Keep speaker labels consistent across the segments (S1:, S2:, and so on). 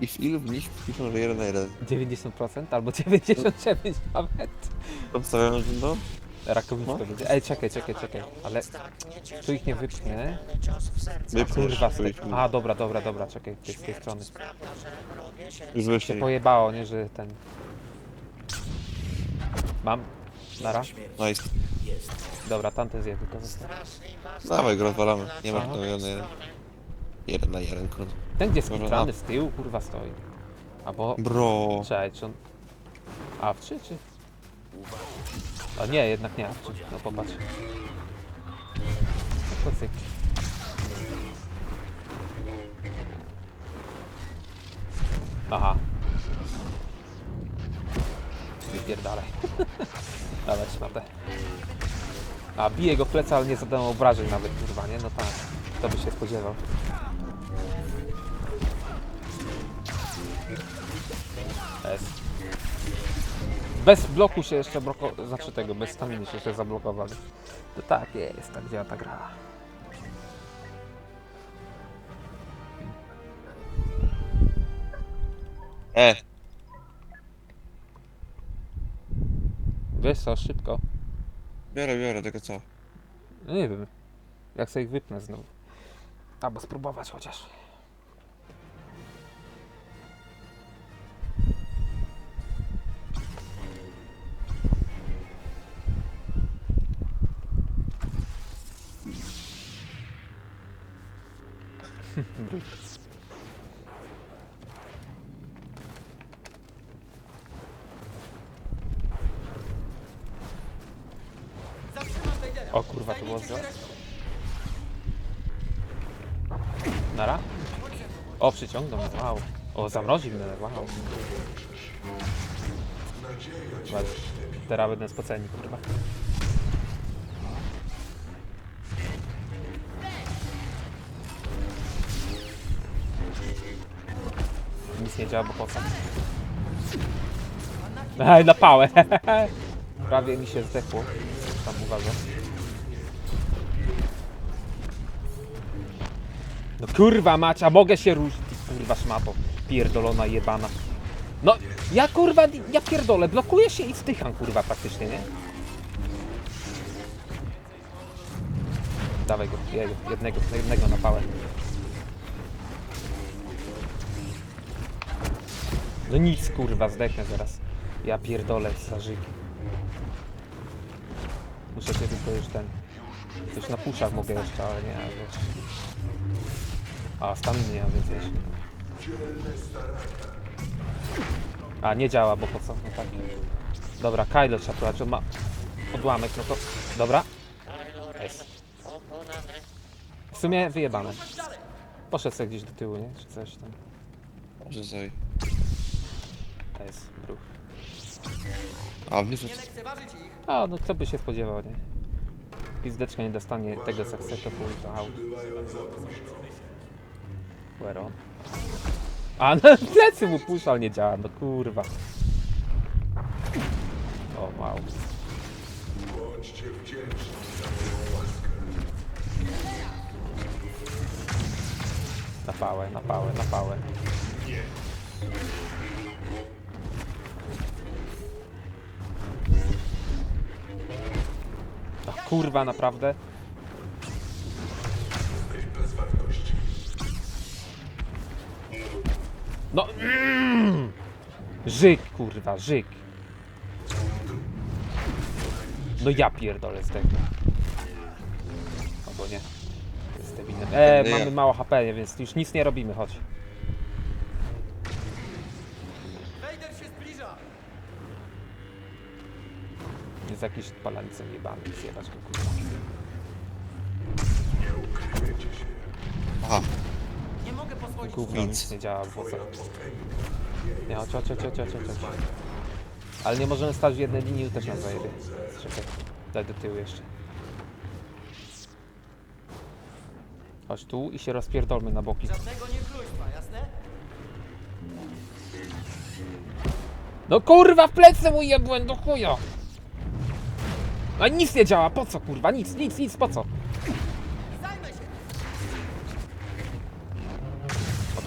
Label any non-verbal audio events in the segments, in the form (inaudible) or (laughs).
S1: I w ilu w nich piszą, że 1 na 1?
S2: 90% albo 99 (laughs) nawet.
S1: Obstawiam, że no.
S2: Rakowiczka
S1: No.
S2: będzie. Ej, czekaj, czekaj, czekaj. Ale tu ich nie wypchnę.
S1: Wypchniesz.
S2: Kurwa. A, dobra, dobra, dobra, czekaj, z tej strony.
S1: Już
S2: Się
S1: wyszli.
S2: pojebało, nie, że ten... Mam. Nara?
S1: Nice.
S2: Dobra, tamten zje tylko został.
S1: Dawaj go rozwalamy. Nie masz
S2: Aha.
S1: to 1 na 1. 1 na 1, kurde.
S2: Ten gdzie jest
S1: Dobra,
S2: skitrany
S1: a-
S2: z tyłu, kurwa, stoi. Albo...
S1: Bro.
S2: Cześć, czy on... A, w trzy, czy... A nie, jednak nie, a w trzy. No popatrz. No cyk. Aha. Wypierdalaj. (laughs) Dawaj, szmatę. A, bije go w plecy, ale nie zadano obrażeń nawet, kurwa, nie? No tak. Kto by się spodziewał. S. Bez bloku się jeszcze bloko... Znaczy tego, bez staminy się jeszcze zablokowali. To tak jest, tak działa ta gra.
S1: E,
S2: Wiesz co, szybko.
S1: biorę, biorę, tylko co?
S2: No nie wiem. Jak sobie ich wypnę znowu. Albo spróbować chociaż. O kurwa, to było złe. Nara? O, przyciągnął wow. O, zamroził mnie, wow. Ładnie. Teraz będę spoceni, kurwa. Nie działa, bo po co? (laughs) Na pałę. (laughs) Prawie mi się zdechło. Tam uważam. No kurwa mać, a mogę się ruszyć, kurwa szmato. Pierdolona jebana. No, ja kurwa, ja pierdolę, blokuję się i wtycham kurwa praktycznie, nie? Dawaj go, jednego, jednego na pałę. No nic kurwa, zdechnę zaraz. Ja pierdolę, starzyki. Muszę się tylko już ten... Coś na puszach mogę jeszcze, ale nie, wiesz. A, stan nie, więc wiesz. A, nie działa, bo po co? No tak. Dobra, Kylo trzeba próbować, on ma odłamek, no to... Dobra. Jest. W sumie wyjebane. Poszedł sobie gdzieś do tyłu, nie? Czy coś tam.
S1: Może sobie.
S2: Jest, bruch.
S1: A, wyszedł.
S2: A, no kto by się spodziewał, nie? Pizdeczka nie dostanie tego successu, pół to on? A, no plecy mu puszczał, ale nie działa, no kurwa. O, wow. Na pałę, na pałę, na pałę. No kurwa, naprawdę? No, mm, Żyk, kurwa, żyk. No ja pierdolę z tego. Albo nie. Jestem innym. E, mamy mało HP, więc już nic nie robimy, chodź. Jest jakiś palanicem jebany, zjebać go kurwa.
S1: Aha,
S3: Nie mogę pozwolić
S2: Gówno
S1: Nic.
S2: nic nie działa w włosach. Nie, chodź, chodź, chodź, chodź, chodź, chodź. Ale nie możemy stać w jednej linii, też nas zajebie. Czekaj, daj do tyłu jeszcze. Chodź tu i się rozpierdolmy na boki.
S3: żadnego niechlujstwa, jasne?
S2: No kurwa, w plecy mu jebłem, do chuja! A nic nie działa, po co kurwa, nic, nic, nic, po co?
S3: Zajmę się!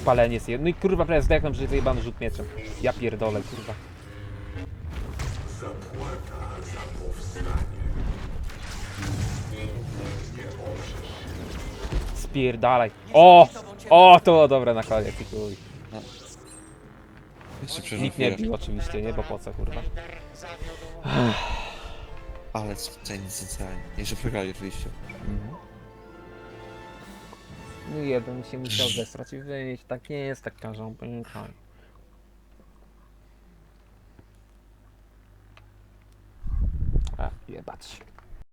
S2: palenie jest. No i kurwa, prawie zdechnął, że wyjebany rzut mieczem. Ja pierdolę, kurwa. Spierdalaj. O! O, to było dobre na koniec, chuj.
S1: Jeszcze
S2: Nikt nie bił oczywiście, nie? Bo po co, kurwa.
S1: Ale spoceni socjalnie. Jeszcze przegrali oczywiście.
S2: No jeden się musiał zesrać i wyjść. Tak nie jest, tak każą pamiętaj. A, jebać.